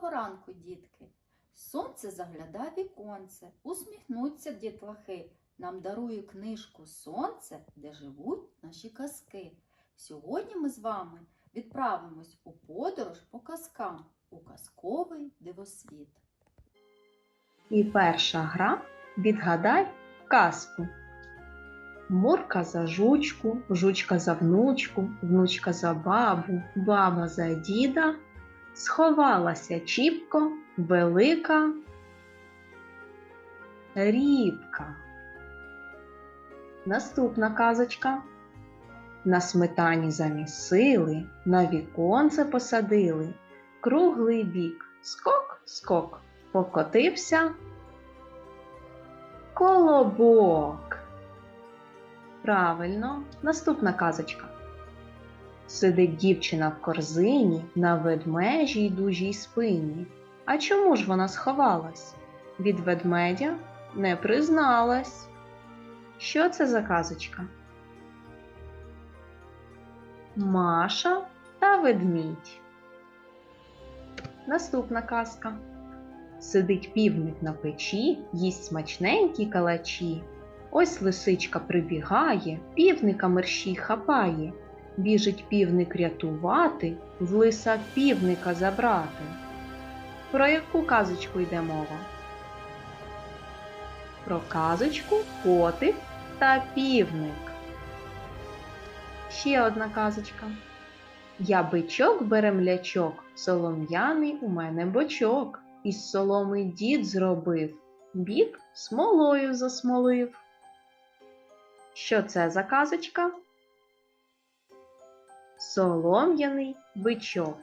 Доброго ранку, дітки! Сонце заглядає віконце, усміхнуться дітлахи. Нам дарує книжку Сонце, де живуть наші казки. Сьогодні ми з вами відправимось у подорож по казкам у казковий дивосвіт. І перша гра відгадай казку. Мурка за жучку, жучка за внучку, внучка за бабу, баба за діда. Сховалася чіпко, велика рібка. Наступна казочка. На сметані замісили, на віконце посадили, круглий бік, скок, скок, покотився колобок. Правильно, наступна казочка. Сидить дівчина в корзині на ведмежій дужій спині. А чому ж вона сховалась? Від ведмедя не призналась. Що це за казочка? Маша та ведмідь. Наступна казка. Сидить півник на печі, їсть смачненькі калачі. Ось лисичка прибігає, півника мерщій хапає. Біжить півник рятувати, в лиса півника забрати. Про яку казочку йде мова? Про казочку котик та півник. Ще одна казочка. Я бичок беремлячок, солом'яний у мене бочок. Із соломи дід зробив, бік смолою засмолив. Що це за казочка? Солом'яний бичок.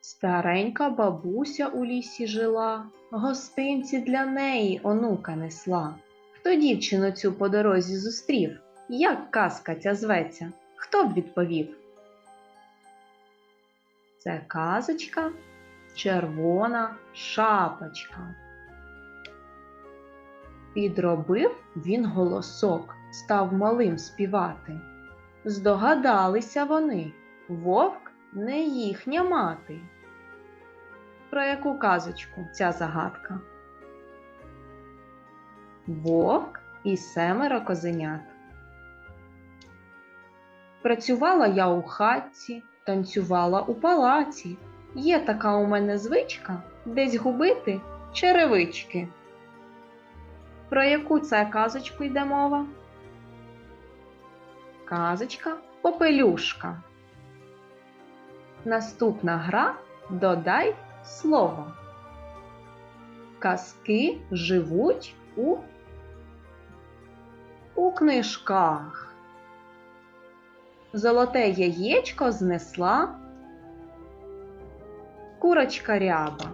Старенька бабуся у лісі жила, гостинці для неї онука несла. Хто дівчину цю по дорозі зустрів? Як казка ця зветься? Хто б відповів? Це казочка Червона шапочка. Підробив він голосок, став малим співати. Здогадалися вони, вовк не їхня мати. Про яку казочку ця загадка? Вовк і семеро козенят. Працювала я у хатці, танцювала у палаці. Є така у мене звичка десь губити черевички. Про яку це казочку йде мова? Казочка Попелюшка. Наступна гра Додай слово. Казки живуть у, у книжках. Золоте яєчко знесла курочка ряба.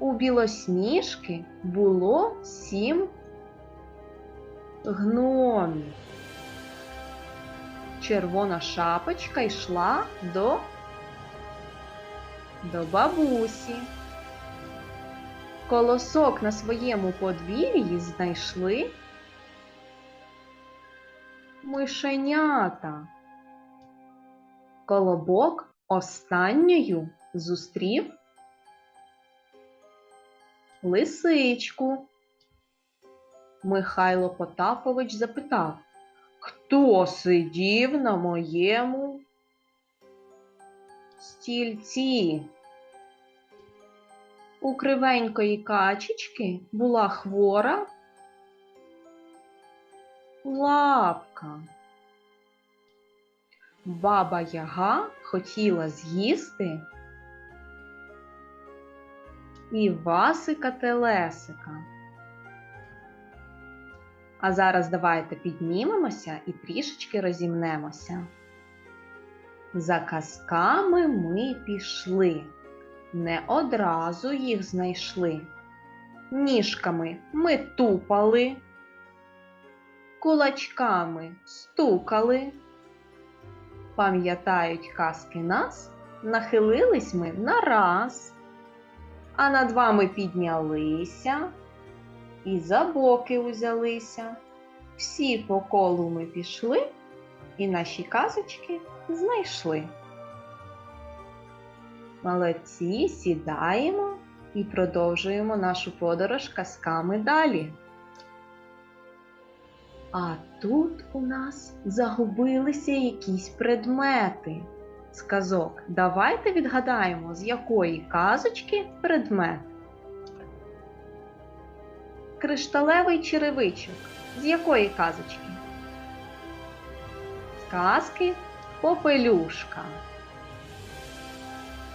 У білосніжки було сім гномів. Червона шапочка йшла до, до бабусі. Колосок на своєму подвір'ї знайшли мишенята. Колобок останньою зустрів лисичку. Михайло Потапович запитав, хто сидів на моєму стільці? У кривенької качечки була хвора лапка. Баба Яга хотіла з'їсти Івасика Телесика. А зараз давайте піднімемося і трішечки розімнемося. За казками ми пішли, не одразу їх знайшли. Ніжками ми тупали, кулачками стукали. Пам'ятають казки нас, нахилились ми нараз, а над вами піднялися і за боки узялися. Всі по колу ми пішли і наші казочки знайшли. Молодці, сідаємо і продовжуємо нашу подорож казками далі. А тут у нас загубилися якісь предмети з казок. Давайте відгадаємо, з якої казочки предмет. Кришталевий черевичок. З якої казочки? З казки Попелюшка.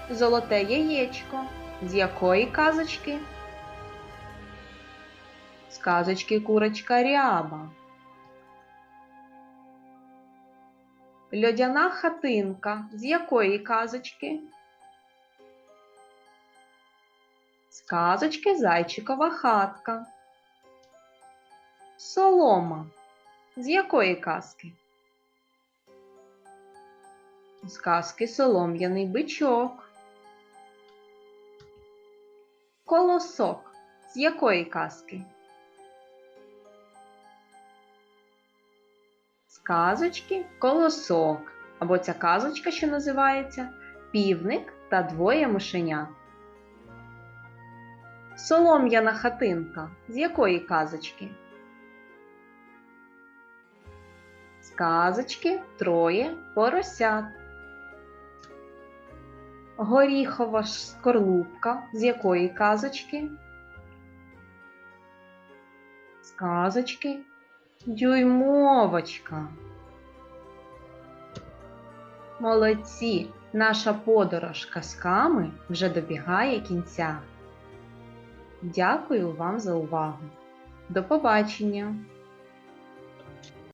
Золоте яєчко. З якої казочки? З казочки Курочка Ряба. Льодяна хатинка. З якої казочки? З казочки Зайчикова хатка. Солома. З якої казки? З казки Солом'яний бичок. Колосок. З якої казки? З казочки Колосок. Або ця казочка, що називається Півник та двоє мишенят. Солом'яна хатинка. З якої казочки? Казочки троє поросят. Горіхова скорлупка. З якої казочки? З казочки дюймовочка. Молодці! Наша подорож казками вже добігає кінця. Дякую вам за увагу. До побачення!